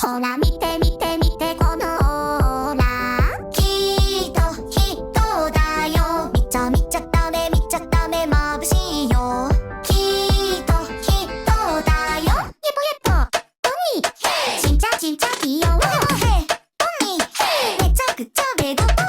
ほら見て見て見てこのオーラ。きっときだよ。見ちゃ見ちゃダメ見ちゃダメ眩しいよ。きっときっとだよ。ヘポヘポポニーちんちゃちんちゃ器用。ポニーめちゃくちゃベゴポ